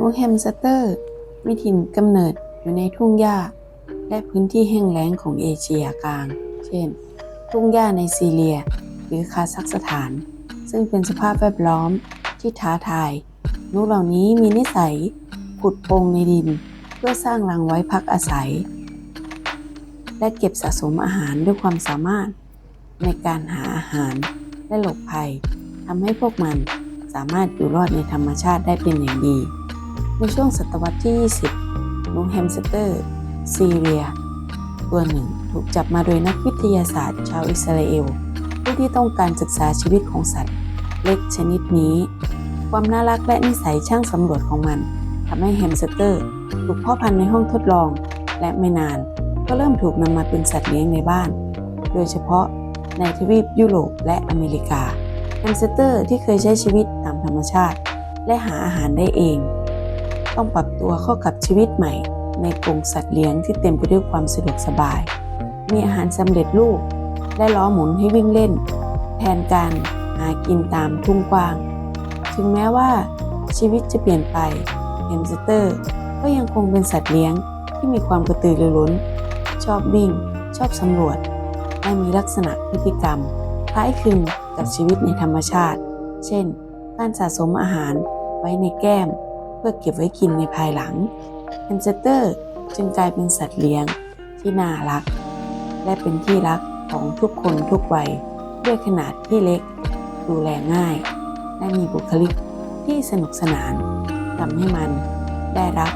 นกแฮมสเตอร์มีถิ่นกำเนิดอยู่ในทุ่งหญ้า และพื้นที่แห้งแล้งของเอเชียกลาง เช่น ทุ่งหญ้าในซีเรีย หรือคาซัคสถาน ซึ่งเป็นสภาพแวดล้อมที่ท้าทาย นกเหล่านี้มีนิสัยขุดโพรงในดิน เพื่อสร้างรังไว้พักอาศัย และเก็บสะสมอาหารด้วยความสามารถ ในการหาอาหารและหลบภัยทำให้พวกมันสามารถอยู่รอดในธรรมชาติได้เป็นอย่างดี ในช่วงศตวรรษที่ 20นกแฮมสเตอร์ ซีเรีย ตัวหนึ่งถูกจับมาโดยนักวิทยาศาสตร์ ชาวอิสราเอลผู้ที่ต้องการศึกษาชีวิตของสัตว์ เล็กชนิดนี้ ความน่ารักและนิสัยช่างสำรวจของมันทำให้แฮมสเตอร์ถูกพ่อพันธุ์ในห้องทดลอง และไม่นานก็เริ่มถูกนำมาเป็นสัตว์เลี้ยงในบ้าน โดยเฉพาะในทวีปยุโรปและอเมริกาแฮมสเตอร์ที่เคยใช้ชีวิตตามธรรมชาติ และหาอาหารได้เอง ต้องปรับตัวเข้ากับชีวิตใหม่ ในกรงสัตว์เลี้ยงที่เต็มไปด้วยความสะดวกสบาย มีอาหารสำเร็จรูป และล้อหมุนให้วิ่งเล่น แทนการหากินตามทุ่งกว้าง ถึงแม้ว่าชีวิตจะเปลี่ยนไปแฮมสเตอร์ ก็ยังคงเป็นสัตว์เลี้ยงที่มีความกระตือรือร้น ชอบวิ่ง ชอบสำรวจ และมีลักษณะพฤติกรรม คล้ายคลึงกับชีวิตในธรรมชาติ เช่น การสะสมอาหารไว้ในแก้ม เพื่อเก็บไว้กินในภายหลังแฮมสเตอร์จึงกลายเป็นสัตว์เลี้ยงที่น่ารัก และเป็นที่รักของทุกคนทุกวัยด้วยขนาดที่เล็ก ดูแลง่าย และมีบุคลิกที่สนุกสนานทำให้มันได้รับ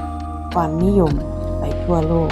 ความนิยมไปทั่วโลก